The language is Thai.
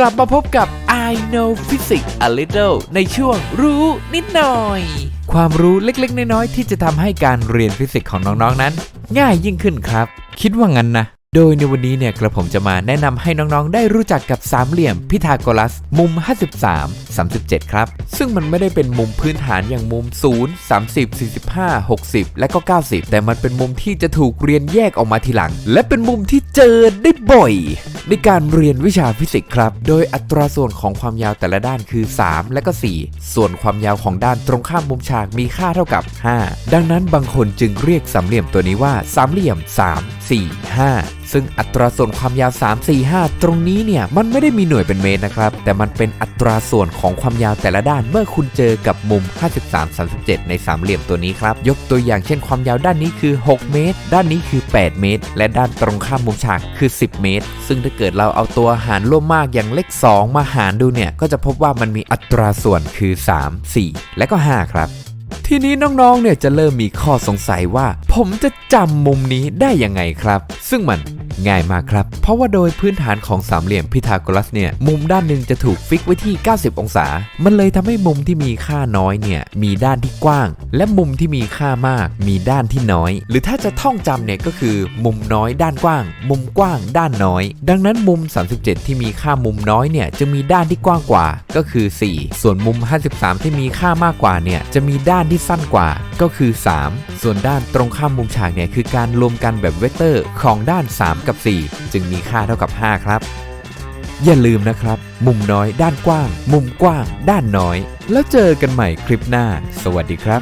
กลับมาพบกับ I know physics a little ในช่วงรู้นิดหน่อย ความรู้เล็กๆ น้อยๆ ที่จะทำให้การเรียนฟิสิกส์ของน้องๆนั้น ง่ายยิ่งขึ้นครับ คิดว่างั้นนะ โดยในวันนี้เนี่ยกระผมจะมาแนะนำให้น้องๆ ได้รู้จักกับสามเหลี่ยมพิทาโกรัส มุม 53 37 ครับ ซึ่งมันไม่ได้เป็นมุมพื้นฐานอย่างมุม 0 30 45 60 และก็ 90 แต่มันเป็นมุมที่จะถูกเรียนแยกออกมาทีหลัง และเป็นมุมที่เจอได้บ่อย ในการเรียนวิชาฟิสิกส์ครับ โดยอัตราส่วนของความยาวแต่ละด้านคือ 3 และก็ 4 ส่วนความยาวของด้านตรงข้ามมุมฉากมีค่าเท่ากับ 5 ดังนั้นบางคนจึงเรียกสามเหลี่ยมตัวนี้ว่าสามเหลี่ยม 3 4 5ซึ่งอัตราส่วนความยาว 3 4 5 ตรงนี้เนี่ยมันไม่ได้มีหน่วยเป็นเมตรนะครับ แต่มันเป็นอัตราส่วนของความยาวแต่ละด้านเมื่อคุณเจอกับมุม 53 37 ในสามเหลี่ยมตัวนี้ครับ ยกตัวอย่างเช่นความยาวด้านนี้คือ 6 เมตร ด้านนี้คือ 8 เมตร และด้านตรงข้ามมุมฉากคือ 10 เมตร ซึ่งถ้าเกิดเราเอาตัวหารร่วมมากอย่างเลข 2 มาหารดูเนี่ยก็จะพบว่ามันมีอัตราส่วนคือ 3 4 และก็ 5 ครับ ทีนี้น้องๆ เนี่ยจะเริ่มมีข้อสงสัยว่า ผมจะจำมุมนี้ได้ยังไงครับ ซึ่งมัน ง่ายมากครับ เพราะว่าโดยพื้นฐานของสามเหลี่ยมพิทาโกรัสเนี่ย มุมด้านหนึ่งจะถูกฟิกไว้ที่ 90 องศา มันเลยทำให้มุมที่มีค่าน้อยเนี่ย มีด้านที่กว้าง และมุมที่มีค่ามาก มีด้านที่น้อย หรือถ้าจะท่องจำเนี่ยก็คือ มุมน้อยด้านกว้าง มุมกว้างด้านน้อย ดังนั้นมุม 37 ที่มีค่ามุมน้อยเนี่ยจะมีด้านที่กว้างกว่า ก็คือ 4 ส่วนมุม 53 ที่มีค่ามากกว่าเนี่ยจะมีด้านที่สั้นกว่าก็คือ 3 ส่วนด้านตรงข้ามมุมฉากเนี่ยคือการรวมกันแบบเวกเตอร์ของด้าน 3 กับ 4 จึงมีค่าเท่ากับ 5 ครับ อย่าลืมนะครับ มุมน้อยด้านกว้าง มุมกว้าง ด้านน้อย แล้วเจอกันใหม่คลิปหน้า สวัสดีครับ